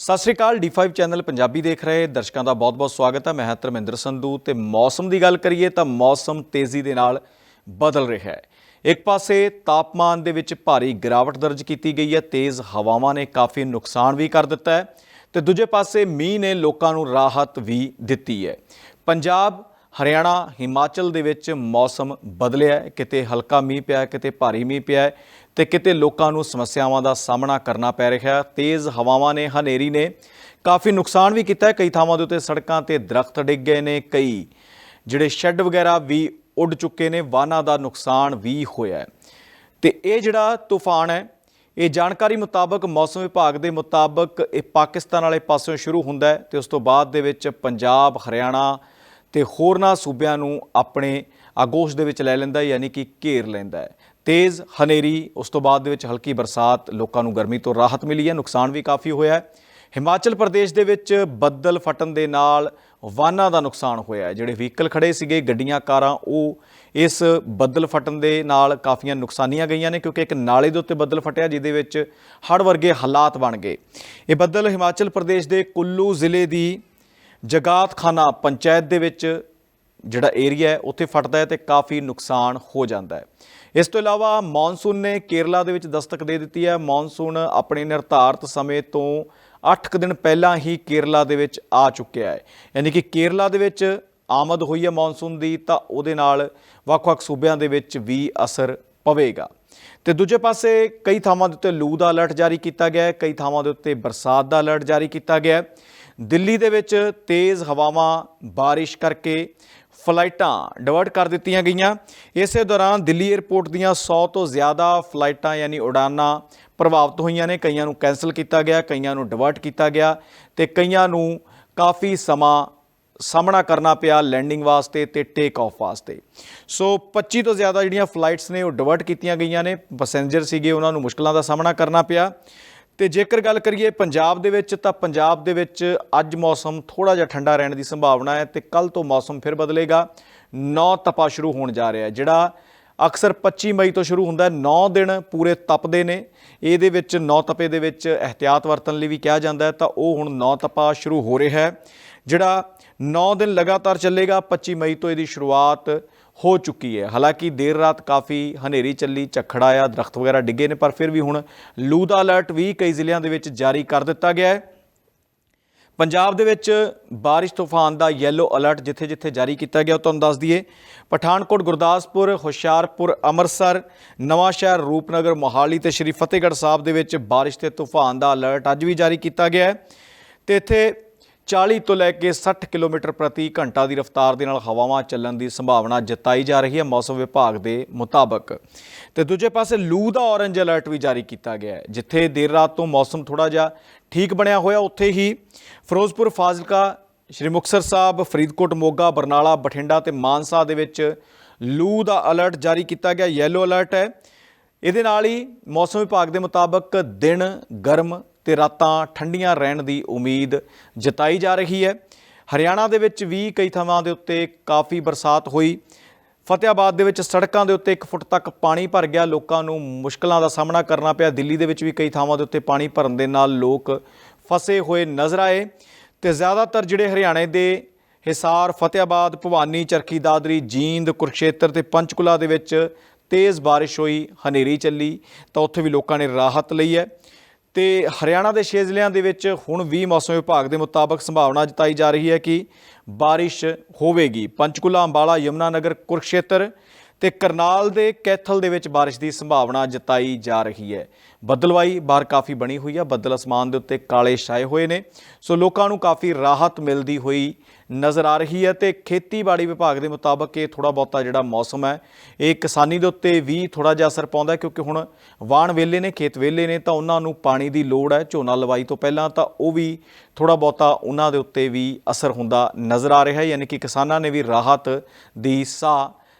ਸਤਿ ਸ਼੍ਰੀ ਅਕਾਲ D5 channel Punjabi ਦੇਖ ਰਹੇ ਦਰਸ਼ਕਾਂ ਦਾ ਬਹੁਤ-ਬਹੁਤ ਸਵਾਗਤ ਹੈ। ਮੈਂ ਹਾਂ ਧਰਮਿੰਦਰ ਸੰਧੂ ਤੇ ਮੌਸਮ ਦੀ ਗੱਲ ਕਰੀਏ ਤਾਂ ਮੌਸਮ ਤੇਜ਼ੀ ਦੇ ਨਾਲ ਬਦਲ ਰਿਹਾ ਹੈ। ਇੱਕ ਪਾਸੇ ਤਾਪਮਾਨ ਦੇ ਵਿੱਚ ਭਾਰੀ ਗਿਰਾਵਟ ਦਰਜ ਕੀਤੀ ਗਈ ਹੈ, ਤੇਜ਼ ਹਵਾਵਾਂ ਨੇ ਕਾਫੀ ਨੁਕਸਾਨ ਵੀ ਕਰ ਦਿੱਤਾ ਹੈ ਤੇ ਦੂਜੇ ਪਾਸੇ ਮੀਂਹ ਨੇ ਲੋਕਾਂ ਨੂੰ ਰਾਹਤ ਵੀ ਦਿੱਤੀ ਹੈ। ਪੰਜਾਬ ਹਰਿਆਣਾ, ਹਿਮਾਚਲ ਦੇ ਵਿੱਚ ਮੌਸਮ ਬਦਲਿਆ ਹੈ, ਕਿਤੇ ਹਲਕਾ ਮੀਂਹ ਪਿਆ, ਕਿਤੇ ਭਾਰੀ ਮੀਂਹ ਪਿਆ ਹੈ ਤੇ ਕਿਤੇ ਲੋਕਾਂ ਨੂੰ ਸਮੱਸਿਆਵਾਂ ਦਾ ਸਾਹਮਣਾ ਕਰਨਾ ਪੈ ਰਿਹਾ ਹੈ। ਤੇਜ਼ ਹਵਾਵਾਂ ਨੇ, ਹਨੇਰੀ ਨੇ ਕਾਫੀ ਨੁਕਸਾਨ ਵੀ ਕੀਤਾ ਹੈ। ਕਈ ਥਾਵਾਂ ਦੇ ਉੱਤੇ ਸੜਕਾਂ ਤੇ ਦਰਖਤ ਡਿੱਗ ਗਏ ਨੇ, ਕਈ ਜਿਹੜੇ ਸ਼ੈੱਡ ਵਗੈਰਾ ਵੀ ਉੱਡ ਚੁੱਕੇ ਨੇ, ਵਾਹਨਾਂ ਦਾ ਨੁਕਸਾਨ ਵੀ ਹੋਇਆ ਹੈ। ਤੇ ਇਹ ਜਿਹੜਾ ਤੂਫਾਨ ਹੈ, ਇਹ ਜਾਣਕਾਰੀ ਮੁਤਾਬਕ ਮੌਸਮ ਵਿਭਾਗ ਦੇ ਮੁਤਾਬਕ ਇਹ ਪਾਕਿਸਤਾਨ ਵਾਲੇ ਪਾਸਿਓਂ ਸ਼ੁਰੂ ਹੁੰਦਾ ਹੈ ਤੇ ਉਸ ਤੋਂ ਬਾਅਦ ਦੇ ਵਿੱਚ ਪੰਜਾਬ, ਹਰਿਆਣਾ ਤੇ ਹੋਰਨਾਂ ਸੂਬਿਆਂ ਨੂੰ ਆਪਣੇ ਆਗੋਸ਼ ਦੇ ਵਿੱਚ ਲੈ ਲੈਂਦਾ ਹੈ, ਯਾਨੀ ਕਿ ਘੇਰ ਲੈਂਦਾ ਹੈ। ਤੇਜ਼ ਹਨੇਰੀ ਉਸ ਤੋਂ ਬਾਅਦ ਦੇ ਵਿੱਚ ਹਲਕੀ ਬਰਸਾਤ ਲੋਕਾਂ ਨੂੰ ਗਰਮੀ ਤੋਂ ਰਾਹਤ ਮਿਲੀ ਹੈ ਨੁਕਸਾਨ ਵੀ ਕਾਫੀ ਹੋਇਆ ਹੈ। ਹਿਮਾਚਲ ਪ੍ਰਦੇਸ਼ ਦੇ ਵਿੱਚ ਬੱਦਲ ਫਟਣ ਦੇ ਨਾਲ ਵਾਹਨਾਂ ਦਾ ਨੁਕਸਾਨ ਹੋਇਆ ਹੈ। ਜਿਹੜੇ ਵਹੀਕਲ ਖੜੇ ਸੀਗੇ ਗੱਡੀਆਂ ਕਾਰਾਂ ਉਹ ਇਸ ਬੱਦਲ ਫਟਣ ਦੇ ਨਾਲ ਕਾਫੀਆਂ ਨੁਕਸਾਨੀਆਂ ਗਈਆਂ ਨੇ ਕਿਉਂਕਿ ਇੱਕ ਨਾਲੇ ਦੇ ਉੱਤੇ ਬੱਦਲ ਫਟਿਆ ਜਿਹਦੇ ਵਿੱਚ ਹੜ੍ਹ ਵਰਗੇ ਹਾਲਾਤ ਬਣ ਗਏ। ਇਹ ਬੱਦਲ ਹਿਮਾਚਲ ਪ੍ਰਦੇਸ਼ ਦੇ ਕੁੱਲੂ ਜ਼ਿਲ੍ਹੇ ਦੀ ਜਗਾਤ ਖਾਨਾ ਪੰਚਾਇਤ ਦੇ ਵਿੱਚ ਜਿਹੜਾ ਏਰੀਆ ਹੈ, ਉੱਥੇ ਫਟਦਾ ਹੈ ਤੇ ਕਾਫੀ ਨੁਕਸਾਨ ਹੋ ਜਾਂਦਾ ਹੈ। ਇਸ ਤੋਂ ਇਲਾਵਾ ਮੌਨਸੂਨ ਨੇ ਕੇਰਲਾ ਦੇ ਵਿੱਚ ਦਸਤਕ ਦੇ ਦਿੱਤੀ ਹੈ। ਮੌਨਸੂਨ ਆਪਣੇ ਨਿਰਧਾਰਤ ਸਮੇਂ ਤੋਂ 8 ਕੁ ਦਿਨ ਪਹਿਲਾਂ ਹੀ ਕੇਰਲਾ ਦੇ ਵਿੱਚ ਆ ਚੁੱਕਿਆ ਹੈ। ਯਾਨੀ ਕਿ ਕੇਰਲਾ ਦੇ ਵਿੱਚ ਆਮਦ ਹੋਈ ਹੈ ਮੌਨਸੂਨ ਦੀ, ਤਾਂ ਉਹਦੇ ਨਾਲ ਵੱਖ-ਵੱਖ ਸੂਬਿਆਂ ਦੇ ਵਿੱਚ ਵੀ ਅਸਰ ਪਵੇਗਾ। ਤੇ ਦੂਜੇ ਪਾਸੇ ਕਈ ਥਾਵਾਂ ਦੇ ਉੱਤੇ ਲੂ ਦਾ ਅਲਰਟ ਜਾਰੀ ਕੀਤਾ ਗਿਆ ਹੈ, ਕਈ ਥਾਵਾਂ ਦੇ ਉੱਤੇ ਬਰਸਾਤ ਦਾ ਅਲਰਟ ਜਾਰੀ ਕੀਤਾ ਗਿਆ ਹੈ। ਦਿੱਲੀ ਦੇ ਵਿੱਚ ਤੇਜ਼ ਹਵਾਵਾਂ, ਬਾਰਿਸ਼ ਕਰਕੇ ਫਲਾਈਟਾਂ ਡਿਵਰਟ ਕਰ ਦਿੱਤੀਆਂ ਗਈਆਂ। ਇਸੇ ਦੌਰਾਨ ਦਿੱਲੀ 에ਅਰਪੋਰਟ ਦੀਆਂ 100 ਤੋਂ ਜ਼ਿਆਦਾ ਫਲਾਈਟਾਂ ਯਾਨੀ ਉਡਾਨਾਂ ਪ੍ਰਭਾਵਿਤ ਹੋਈਆਂ ਨੇ। ਕਈਆਂ ਨੂੰ ਕੈਨਸਲ ਕੀਤਾ ਗਿਆ, ਕਈਆਂ ਨੂੰ ਡਿਵਰਟ ਕੀਤਾ ਗਿਆ ਤੇ ਕਈਆਂ ਨੂੰ ਕਾਫੀ ਸਮਾਂ ਸਾਹਮਣਾ ਕਰਨਾ ਪਿਆ ਲੈਂਡਿੰਗ ਵਾਸਤੇ ਤੇ ਟੇਕ ਆਫ ਵਾਸਤੇ। ਸੋ 25 ਤੋਂ ਜ਼ਿਆਦਾ ਜਿਹੜੀਆਂ ਫਲਾਈਟਸ ਨੇ ਉਹ ਡਿਵਰਟ ਕੀਤੀਆਂ ਗਈਆਂ ਨੇ। ਪੈਸੇਂਜਰ ਸੀਗੇ, ਉਹਨਾਂ ਨੂੰ ਮੁਸ਼ਕਲਾਂ ਦਾ ਸਾਹਮਣਾ ਕਰਨਾ ਪਿਆ। ਤੇ ਜੇਕਰ ਗੱਲ ਕਰੀਏ ਪੰਜਾਬ ਦੇ ਵਿੱਚ, ਤਾਂ ਪੰਜਾਬ ਦੇ ਵਿੱਚ ਅੱਜ ਮੌਸਮ ਥੋੜਾ ਜਿਹਾ ਠੰਡਾ ਰਹਿਣ ਦੀ ਸੰਭਾਵਨਾ ਹੈ ਤੇ ਕੱਲ ਤੋਂ ਮੌਸਮ ਫਿਰ ਬਦਲੇਗਾ। 9 ਤਪਾ ਸ਼ੁਰੂ ਹੋਣ ਜਾ ਰਿਹਾ ਹੈ, ਜਿਹੜਾ ਅਕਸਰ 25 ਮਈ ਤੋਂ ਸ਼ੁਰੂ ਹੁੰਦਾ ਹੈ। 9 ਦਿਨ ਪੂਰੇ ਤਪਦੇ ਨੇ। ਇਹਦੇ ਵਿੱਚ 9 ਤਪੇ ਦੇ ਵਿੱਚ ਇhtiyat ਵਰਤਣ ਲਈ ਵੀ ਕਿਹਾ ਜਾਂਦਾ ਹੈ, ਤਾਂ ਉਹ ਹੁਣ 9 ਤਪਾ ਸ਼ੁਰੂ ਹੋ ਰਿਹਾ ਹੈ, ਜਿਹੜਾ 9 ਦਿਨ ਲਗਾਤਾਰ ਚੱਲੇਗਾ। 25 ਮਈ ਤੋਂ ਇਹਦੀ ਸ਼ੁਰੂਆਤ ਹੋ ਚੁੱਕੀ ਹੈ। ਹਾਲਾਂਕਿ ਦੇਰ ਰਾਤ ਕਾਫੀ ਹਨੇਰੀ ਚੱਲੀ, ਝੱਖੜ ਆਇਆ, ਦਰਖਤ ਵਗੈਰਾ ਡਿੱਗੇ ਨੇ, ਪਰ ਫਿਰ ਵੀ ਹੁਣ ਲੂ ਦਾ ਅਲਰਟ ਵੀ ਕਈ ਜ਼ਿਲ੍ਹਿਆਂ ਦੇ ਵਿੱਚ ਜਾਰੀ ਕਰ ਦਿੱਤਾ ਗਿਆ ਹੈ। ਪੰਜਾਬ ਦੇ ਵਿੱਚ ਬਾਰਿਸ਼ ਤੂਫਾਨ ਦਾ ਯੈਲੋ ਅਲਰਟ ਜਿੱਥੇ-ਜਿੱਥੇ ਜਾਰੀ ਕੀਤਾ ਗਿਆ, ਉਹ ਤੁਹਾਨੂੰ ਦੱਸ ਦਈਏ। ਪਠਾਨਕੋਟ, ਗੁਰਦਾਸਪੁਰ, ਹੁਸ਼ਿਆਰਪੁਰ, ਅੰਮ੍ਰਿਤਸਰ ਨਵਾਂ ਸ਼ਹਿਰ ਰੂਪਨਗਰ, ਮੋਹਾਲੀ ਤੇ ਸ਼੍ਰੀ ਫਤਿਹਗੜ੍ਹ ਸਾਹਿਬ ਦੇ ਵਿੱਚ ਬਾਰਿਸ਼ ਤੇ ਤੂਫਾਨ ਦਾ ਅਲਰਟ ਅੱਜ ਵੀ ਜਾਰੀ ਕੀਤਾ ਗਿਆ ਹੈ। ਤੇ ਇੱਥੇ 40 ਤੋਂ ਲੈ ਕੇ 60 ਕਿਲੋਮੀਟਰ ਪ੍ਰਤੀ ਘੰਟਾ ਦੀ ਰਫ਼ਤਾਰ ਦੇ ਨਾਲ ਹਵਾਵਾਂ ਚੱਲਣ ਦੀ ਸੰਭਾਵਨਾ ਜਤਾਈ ਜਾ ਰਹੀ ਹੈ ਮੌਸਮ ਵਿਭਾਗ ਦੇ ਮੁਤਾਬਕ। ਤੇ ਦੂਜੇ ਪਾਸੇ ਲੂ ਦਾ ਔਰੰਜ ਅਲਰਟ ਵੀ ਜਾਰੀ ਕੀਤਾ ਗਿਆ ਹੈ, ਜਿੱਥੇ ਦੇਰ ਰਾਤ ਤੋਂ ਮੌਸਮ ਥੋੜਾ ਜਿਹਾ ਠੀਕ ਬਣਿਆ ਹੋਇਆ। ਉੱਥੇ ਹੀ ਫਿਰੋਜ਼ਪੁਰ ਫਾਜ਼ਿਲਕਾ, ਸ਼੍ਰੀ ਮੁਕਤਸਰ ਸਾਹਿਬ, ਫਰੀਦਕੋਟ, ਮੋਗਾ, ਬਰਨਾਲਾ, ਬਠਿੰਡਾ ਤੇ ਮਾਨਸਾ ਦੇ ਵਿੱਚ ਲੂ ਦਾ ਅਲਰਟ ਜਾਰੀ ਕੀਤਾ ਗਿਆ। ਯੈਲੋ ਅਲਰਟ ਹੈ। ਇਹਦੇ ਨਾਲ ਹੀ ਮੌਸਮ ਵਿਭਾਗ ਦੇ ਮੁਤਾਬਕ ਦਿਨ ਗਰਮ ਤੇ ਰਾਤਾਂ ਠੰਡੀਆਂ ਰਹਿਣ ਦੀ ਉਮੀਦ ਜਤਾਈ ਜਾ ਰਹੀ ਹੈ। ਹਰਿਆਣਾ ਦੇ ਵਿੱਚ ਵੀ ਕਈ ਥਾਵਾਂ ਦੇ ਉੱਤੇ ਕਾਫੀ ਬਰਸਾਤ ਹੋਈ। ਫਤਿਆਬਾਦ ਦੇ ਵਿੱਚ ਸੜਕਾਂ ਦੇ ਉੱਤੇ 1 ਫੁੱਟ ਤੱਕ ਪਾਣੀ ਭਰ ਗਿਆ। ਲੋਕਾਂ ਨੂੰ ਮੁਸ਼ਕਲਾਂ ਦਾ ਸਾਹਮਣਾ ਕਰਨਾ ਪਿਆ। ਦਿੱਲੀ ਦੇ ਵਿੱਚ ਵੀ ਕਈ ਥਾਵਾਂ ਦੇ ਉੱਤੇ ਪਾਣੀ ਭਰਨ ਦੇ ਨਾਲ ਲੋਕ ਫਸੇ ਹੋਏ ਨਜ਼ਰ ਆਏ। ਤੇ ਜ਼ਿਆਦਾਤਰ ਜਿਹੜੇ ਹਰਿਆਣੇ ਦੇ ਹਿਸਾਰ ਫਤਿਆਬਾਦ ਭਵਾਨੀ, ਚਰਖੀ, ਦਾਦਰੀ, ਜੀਂਦ, ਕੁਰਕਸ਼ੇਤਰ ਤੇ ਪੰਚਕੁਲਾ ਦੇ ਵਿੱਚ ਤੇਜ਼ ਬਾਰਿਸ਼ ਹੋਈ, ਹਨੇਰੀ ਚੱਲੀ ਤਾਂ ਉੱਥੇ ਵੀ ਲੋਕਾਂ ਨੇ ਰਾਹਤ ਲਈ ਹੈ। ਤੇ ਹਰਿਆਣਾ ਦੇ ਛੇ ਜ਼ਿਲ੍ਹਿਆਂ ਦੇ ਵਿੱਚ ਹੁਣ ਵੀ ਮੌਸਮ ਵਿਭਾਗ ਦੇ ਮੁਤਾਬਕ ਸੰਭਾਵਨਾ ਜਤਾਈ ਜਾ ਰਹੀ ਹੈ ਕਿ ਬਾਰਿਸ਼ ਹੋਵੇਗੀ। ਪੰਚਕੁਲਾ, ਅੰਬਾਲਾ, ਯਮੁਨਾਨਗਰ, ਕੁਰਕਸ਼ੇਤਰ ਤੇ ਕਰਨਾਲ ਦੇ ਕੈਥਲ ਦੇ ਵਿੱਚ ਬਾਰਿਸ਼ ਦੀ ਸੰਭਾਵਨਾ ਜਤਾਈ ਜਾ ਰਹੀ ਹੈ। ਬੱਦਲਵਾਈ ਬਾਹਰ ਕਾਫੀ ਬਣੀ ਹੋਈ ਹੈ ਬੱਦਲ ਅਸਮਾਨ ਦੇ ਉੱਤੇ ਕਾਲੇ ਛਾਏ ਹੋਏ ਨੇ। ਸੋ ਲੋਕਾਂ ਨੂੰ ਕਾਫੀ ਰਾਹਤ ਮਿਲਦੀ ਹੋਈ ਨਜ਼ਰ ਆ ਰਹੀ ਹੈ ਤੇ ਖੇਤੀਬਾੜੀ ਵਿਭਾਗ ਦੇ ਮੁਤਾਬਕ ਇਹ ਥੋੜਾ ਬਹੁਤਾ ਜਿਹੜਾ ਮੌਸਮ ਹੈ, ਇਹ ਕਿਸਾਨੀ ਦੇ ਉੱਤੇ ਵੀ ਥੋੜਾ ਜਿਹਾ ਅਸਰ ਪਾਉਂਦਾ ਕਿਉਂਕਿ ਹੁਣ ਵਾਣ ਵੇਲੇ ਨੇ, ਖੇਤ ਵੇਲੇ ਨੇ, ਤਾਂ ਉਹਨਾਂ ਨੂੰ ਪਾਣੀ ਦੀ ਲੋੜ ਹੈ। ਝੋਨਾ ਲਵਾਈ ਤੋਂ ਪਹਿਲਾਂ ਤਾਂ ਉਹ ਵੀ ਥੋੜਾ ਬਹੁਤਾ ਉਹਨਾਂ ਦੇ ਉੱਤੇ ਵੀ ਅਸਰ ਹੁੰਦਾ ਨਜ਼ਰ ਆ ਰਿਹਾ ਹੈ। ਯਾਨੀ ਕਿ ਕਿਸਾਨਾਂ ਨੇ ਵੀ ਰਾਹਤ ਦੀ ਸਾਹ